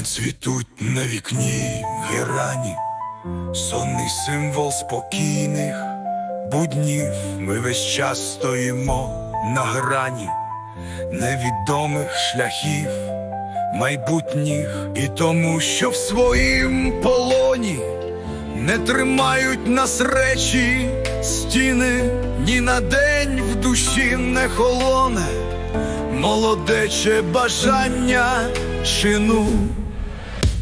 Не цвітуть на вікні герані, сонний символ спокійних буднів. Ми весь час стоїмо на грані невідомих шляхів майбутніх, і тому, що в своїм полоні не тримають нас речі, стіни ні на день в душі не холоне, молодече бажання чину,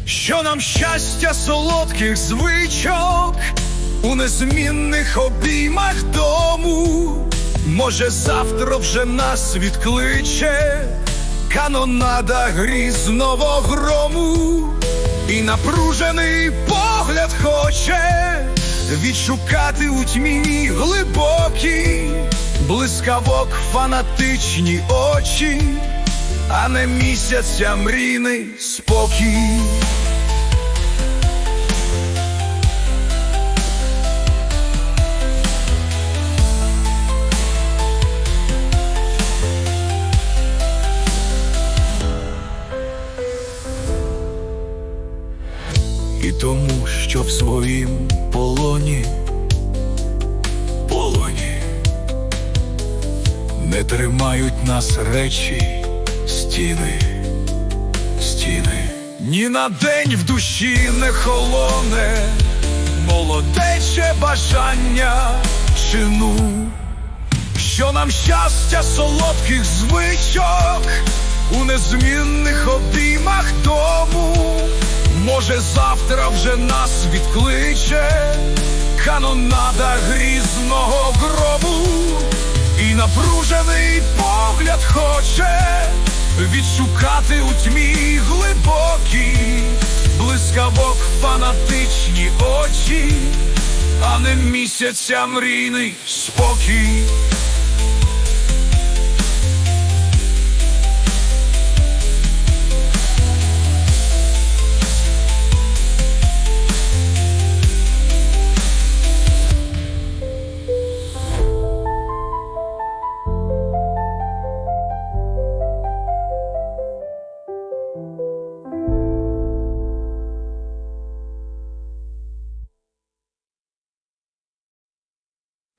що нам щастя солодких звичок у незмінних обіймах дому. Може, завтра вже нас відкличе канонада грізного грому, і напружений погляд хоче відшукати у тьмі глибокі, блискавок фанатичні очі, а не місяця мрійний спокій. І тому, що в своїм полоні, полоні не тримають нас речі, стіни, стіни. Ні на день в душі не холоне, молодече бажання чину, що нам щастя солодких звичок у незмінних обіймах дому. Може, завтра вже нас відкличе канонада грізного гробу, і напружений погляд хоче відшукати у тьмі глибокі, блискавок фанатичні очі, а не місяця мрійний спокій.